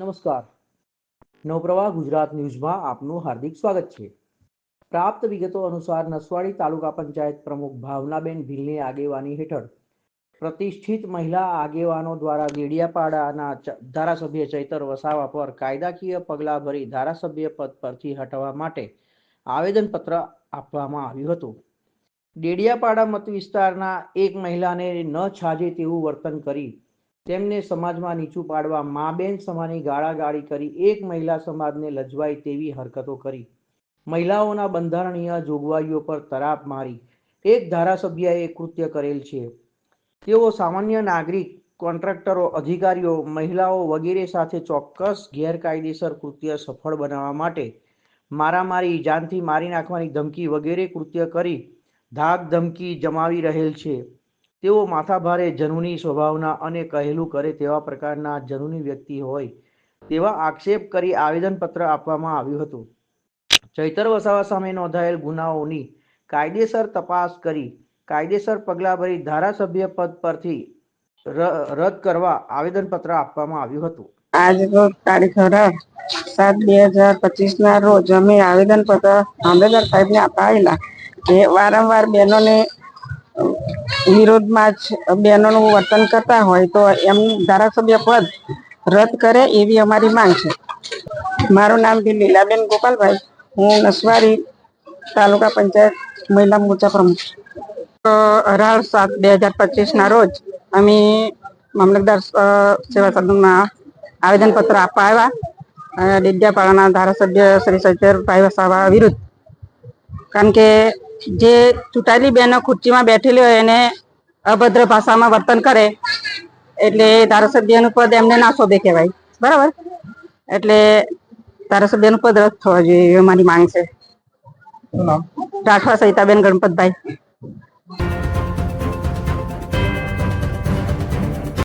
નમસ્કાર. નવપ્રવાહ ગુજરાત ન્યૂઝમાં આપનું હાર્દિક સ્વાગત છે. પ્રાપ્ત વિગતો અનુસાર નસવાડી તાલુકા પંચાયત પ્રમુખ ભાવનાબેન ભીલની આગેવાની હેઠળ પ્રતિષ્ઠિત મહિલા આગેવાનો દ્વારા દેડિયાપાડાના ધારાસભ્ય ચૈતર વસાવા પર કાયદાકીય પગલાં ભરી ધારાસભ્ય પદ પરથી હટાવવા માટે આવેદનપત્ર આપવામાં આવ્યું હતું. ડેડિયાપાડા મત વિસ્તારના એક મહિલાને ન છાજે તેવું વર્તન કરી તેમને સમાજમાં નીચું પાડવા મા બેન સમાની ગાળાગાળી કરી એક મહિલા સમાજને લજવાય તેવી હરકતો કરી. મહિલાઓના બંધારણીય જોગવાઈઓ પર તરાપ મારી. એક ધારાસભ્યએ કૃત્ય કરેલ છે. તેઓ સામાન્ય નાગરિક, કોન્ટ્રાક્ટરો, અધિકારીઓ, મહિલાઓ વગેરે સાથે ચોક્કસ ગેરકાયદેસર કૃત્ય સફળ બનાવવા માટે મારામારી, જાનથી મારી નાખવાની ધમકી વગેરે કૃત્ય કરી ધાક ધમકી જમાવી રહેલ છે. તેઓ માથાભારે જનુની સ્વભાવના અને કહેલું કરે તેવા પ્રકારના જનુની વ્યક્તિ હોય, તેવા આક્ષેપ કરી આવેદનપત્ર આપવામાં આવ્યું હતું. ચૈતર વસાવા સામે નોંધાયેલ ગુનાઓની કાયદેસર તપાસ કરી, કાયદેસર પગલાં ભરી ધારાસભ્ય પદ પરથી રદ કરવા આવેદનપત્ર આપવામાં આવ્યું હતું. આજ તારીખ અઢાર સાત બે હજાર પચીસ ના રોજ અમે આવેદન પત્ર આંબેડકર સાહેબ ને અપાયેલા. કે વારંવાર બહેનોને વિરોધમાં જ બહેનોનું વર્તન કરતા હોય તો એમ ધારાસભ્ય પદ રદ કરે એવી અમારી માંગ છે. મારું નામ લીલાબેન ગોપાલભાઈ. હું નસવાડી તાલુકા પંચાયત મહિલા મોરચા પ્રમુખ. અઢાર સાત બે હજાર પચીસના રોજ અમે મામલતદાર સેવા સદનમાં આવેદનપત્ર આપવા આવ્યા. ડેડિયાપાડાના ધારાસભ્ય શ્રી સચરભાઈ વસાવા વિરુદ્ધ. કારણ કે જે ચૂંટાયેલી બહેનો ખુરચીમાં બેઠેલી હોય એને અભદ્ર ભાષામાં વર્તન કરે એટલે ધારાસભ્યનું પદ એમને ના શોભે કહેવાય. બરાબર? એટલે ધારાસભ્યનું પદ રદ થવા જોઈએ એવી મારી માંગ છે. રાઠવા સહિતાબેન ગણપતભાઈ.